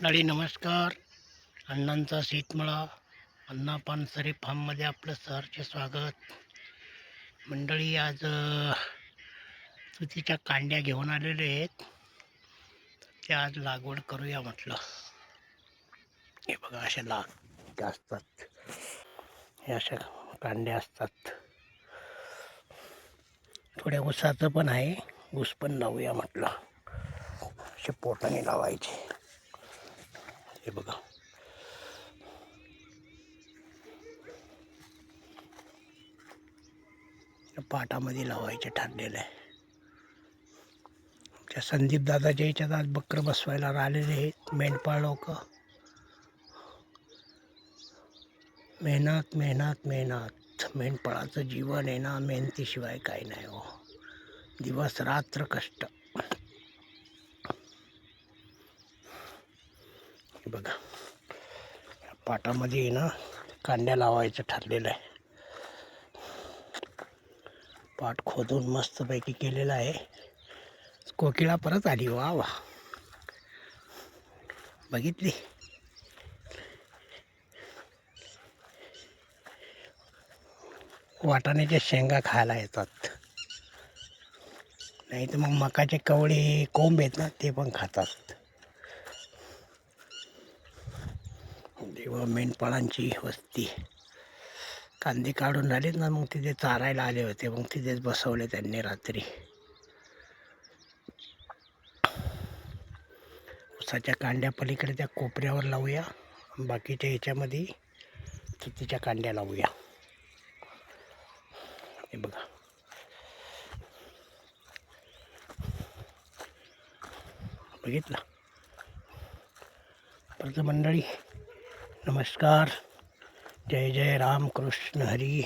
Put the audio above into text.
नळी नमस्कार. अण्णांचा शेतमळा अण्णा पानसरे फार्ममध्ये आपलं सरचे स्वागत. मंडळी आज तुतीच्या कांड्या घेऊन आलेले आहेत. ते आज लागवड करूया म्हटलं. हे बघा अशा लाग असतात. हे अशा कांड्या असतात. थोड्या ऊसाचं पण आहे. ऊस पण लावूया म्हटलं. असे पोटाने लावायचे. हे बघा. पाटामध्ये लावायचे ठरलेलं. आहे त्या संदीप दादाच्या याच्यात आज बकर बसवायला राहिलेले आहेत मेंढपाळ लोक. मेहनत मेहनत मेहनत. मेंढपाळाचं जीवन आहे ना मेहनतीशिवाय काही नाही हो. दिवस रात्र कष्ट. हे बघा. पाटामध्ये ना कांड्या लावायचं ठरलेलं आहे. पाट खोदून मस्तपैकी केलेलं आहे. कोकिळा परत आली. वा वा. बघितली? वाटाण्याच्या शेंगा खायला येतात. नाही तर मग मकाचे कवळे कोंब आहेत ना ते पण खातात. किंवा मेंढपाळांची वस्ती. कांदे काढून झालेत ना मग तिथे चारायला आले होते. मग तिथेच बसवले त्यांनी रात्री. उसाच्या कांड्या पलीकडे त्या कोपऱ्यावर लावूया. बाकीच्या ह्याच्यामध्ये तुतीच्या कांड्या लावूया. हे बघा. बघितलं? परत मंडळी नमस्कार। जय जय राम कृष्ण हरी।